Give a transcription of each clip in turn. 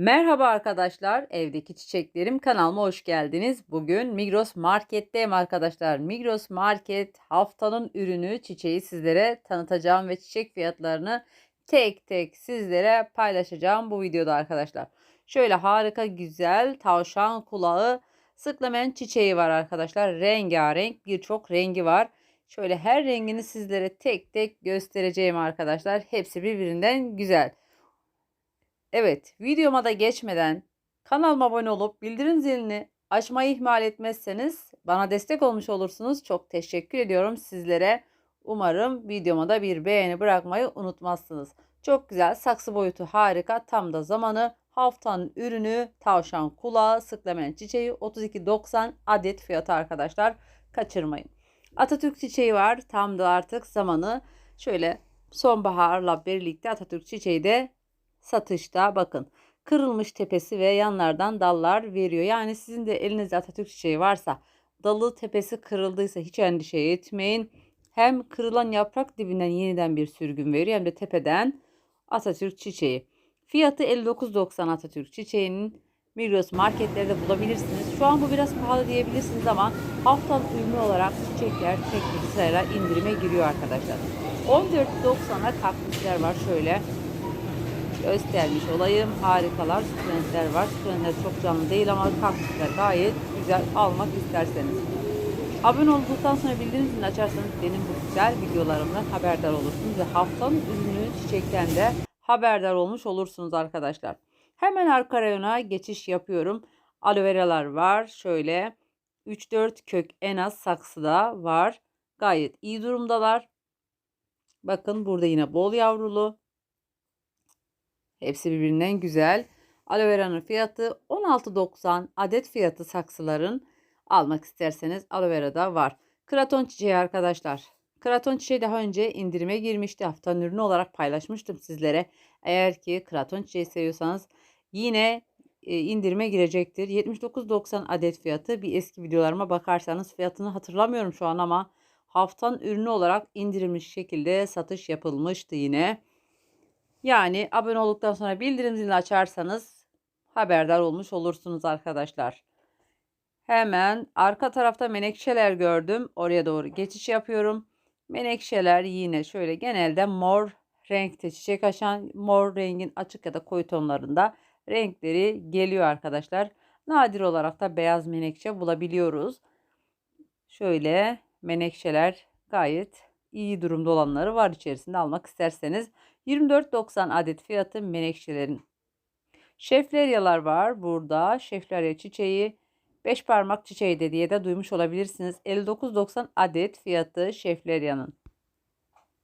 Merhaba arkadaşlar, evdeki çiçeklerim kanalıma hoş geldiniz. Bugün Migros Market'teyim arkadaşlar. Migros Market haftanın ürünü çiçeği sizlere tanıtacağım ve çiçek fiyatlarını tek tek sizlere paylaşacağım bu videoda arkadaşlar. Şöyle harika güzel tavşan kulağı sıklamen çiçeği var arkadaşlar. Rengarenk birçok rengi var. Şöyle her rengini sizlere tek tek göstereceğim arkadaşlar. Hepsi birbirinden güzel. Evet, videoma da geçmeden kanalıma abone olup bildirim zilini açmayı ihmal etmezseniz bana destek olmuş olursunuz. Çok teşekkür ediyorum sizlere. Umarım videoma da bir beğeni bırakmayı unutmazsınız. Çok güzel saksı boyutu harika. Tam da zamanı haftanın ürünü tavşan kulağı sıklamen çiçeği 32.90 adet fiyatı arkadaşlar. Kaçırmayın. Atatürk çiçeği var. Tam da artık zamanı. Şöyle sonbaharla birlikte Atatürk çiçeği de satışta bakın. Kırılmış tepesi ve yanlardan dallar veriyor. Yani sizin de elinizde Atatürk çiçeği varsa dalı tepesi kırıldıysa hiç endişe etmeyin. Hem kırılan yaprak dibinden yeniden bir sürgün veriyor hem de tepeden Atatürk çiçeği. Fiyatı 59.90 Atatürk çiçeğinin Migros marketlerde bulabilirsiniz. Şu an bu biraz pahalı diyebilirsiniz ama haftanın ürünü olarak çiçekler tek tek sırayla indirime giriyor arkadaşlar. 14.90'a kaktüsler var şöyle göstermiş olayım. Harikalar, sukulentler var. Sukulentler çok canlı değil ama kaktüsler gayet güzel almak isterseniz. Abone olduktan sonra bildirim zilini açarsanız benim bu güzel videolarımdan haberdar olursunuz ve haftanın ürünü çiçekten de haberdar olmuş olursunuz arkadaşlar. Hemen arka rayona geçiş yapıyorum. Aloe veralar var. Şöyle 3-4 kök en az saksıda var. Gayet iyi durumdalar. Bakın burada yine bol yavrulu. Hepsi birbirinden güzel. Aloe vera'nın fiyatı 16.90 adet fiyatı saksıların almak isterseniz aloe vera da var. Kraton çiçeği arkadaşlar. Kraton çiçeği daha önce indirime girmişti. Haftanın ürünü olarak paylaşmıştım sizlere. Eğer ki kraton çiçeği seviyorsanız yine e, indirime girecektir. 79.90 adet fiyatı. Bir eski videolarıma bakarsanız fiyatını hatırlamıyorum şu an ama haftanın ürünü olarak indirilmiş şekilde satış yapılmıştı yine. Yani abone olduktan sonra bildirim zilini açarsanız haberdar olmuş olursunuz arkadaşlar. Hemen arka tarafta menekşeler gördüm. Oraya doğru geçiş yapıyorum. Menekşeler yine şöyle genelde mor renkte çiçek açan mor rengin açık ya da koyu tonlarında renkleri geliyor arkadaşlar. Nadir olarak da beyaz menekşe bulabiliyoruz. Şöyle menekşeler gayet iyi durumda olanları var içerisinde almak isterseniz. 24.90 adet fiyatı menekşelerin. Şefleryalar var burada. Şeflerya çiçeği 5 parmak çiçeği de diye de duymuş olabilirsiniz. 59.90 adet fiyatı şefleryanın.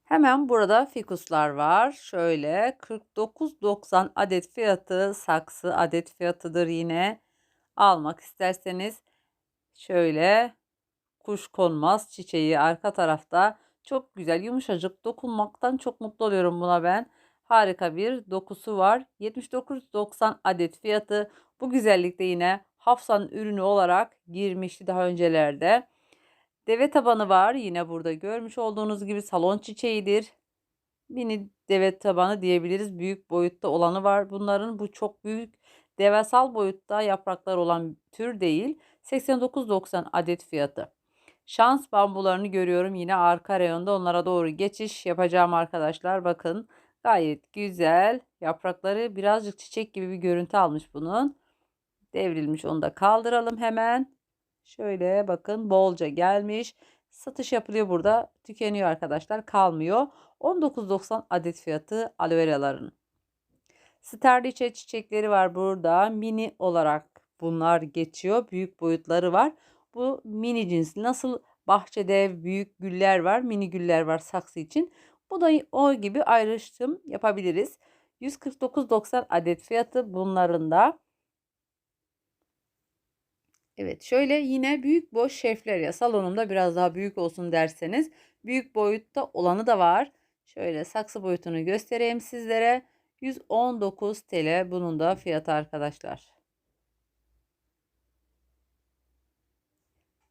Hemen burada fikuslar var. Şöyle 49.90 adet fiyatı saksı adet fiyatıdır yine. Almak isterseniz şöyle kuş konmaz çiçeği arka tarafta çok güzel yumuşacık dokunmaktan çok mutlu oluyorum buna ben. Harika bir dokusu var. 79.90 adet fiyatı. Bu güzellikte yine Hafsa'nın ürünü olarak girmişti daha öncelerde. Deve tabanı var. Yine burada görmüş olduğunuz gibi salon çiçeğidir. Mini deve tabanı diyebiliriz. Büyük boyutta olanı var. Bunların bu çok büyük devasal boyutta yapraklar olan tür değil. 89.90 adet fiyatı. Şans bambularını görüyorum yine arka reyonda onlara doğru geçiş yapacağım arkadaşlar. Bakın gayet güzel yaprakları birazcık çiçek gibi bir görüntü almış bunun. Devrilmiş onu da kaldıralım hemen. Şöyle bakın bolca gelmiş. Satış yapılıyor burada. Tükeniyor arkadaşlar. Kalmıyor. 19.90 adet fiyatı aloe veraların. Sterliçe çiçekleri var burada. Mini olarak bunlar geçiyor. Büyük boyutları var. Bu mini cins. Nasıl bahçede büyük güller var, mini güller var saksı için. Bu da o gibi ayrıştım yapabiliriz. 149.90 adet fiyatı bunların da. Evet şöyle yine büyük boş şefler ya salonumda biraz daha büyük olsun derseniz büyük boyutta olanı da var. Şöyle saksı boyutunu göstereyim sizlere. 119 TL bunun da fiyatı arkadaşlar.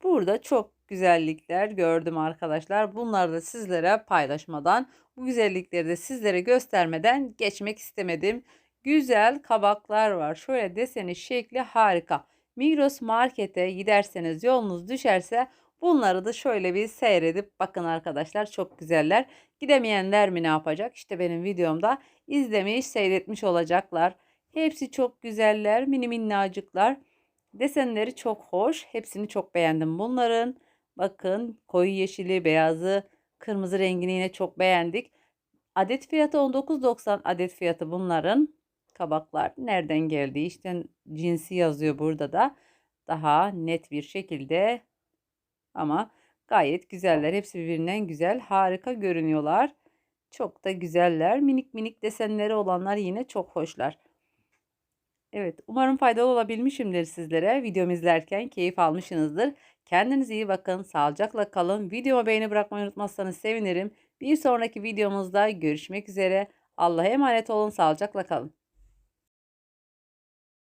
Burada çok güzellikler gördüm arkadaşlar. Bunları da sizlere paylaşmadan, bu güzellikleri de sizlere göstermeden geçmek istemedim. güzel kabaklar var. Şöyle deseni şekli harika. Migros markete giderseniz yolunuz düşerse bunları da şöyle bir seyredip bakın arkadaşlar çok güzeller. Gidemeyenler mi ne yapacak? İşte benim videomda izlemiş seyretmiş olacaklar. Hepsi çok güzeller mini minnacıklar. Desenleri çok hoş. Hepsini çok beğendim bunların. Bakın koyu yeşili, beyazı, kırmızı rengini yine çok beğendik. Adet fiyatı 19.90 adet fiyatı bunların. Kabaklar nereden geldi? İşte cinsi yazıyor burada da. Daha net bir şekilde ama gayet güzeller. Hepsi birbirinden güzel. Harika görünüyorlar. Çok da güzeller. Minik minik desenleri olanlar yine çok hoşlar. Evet, umarım faydalı olabilmişimdir sizlere. Videomu izlerken keyif almışsınızdır. Kendinize iyi bakın, sağlıcakla kalın. Videoma beğeni bırakmayı unutmazsanız sevinirim. Bir sonraki videomuzda görüşmek üzere. Allah'a emanet olun, sağlıcakla kalın.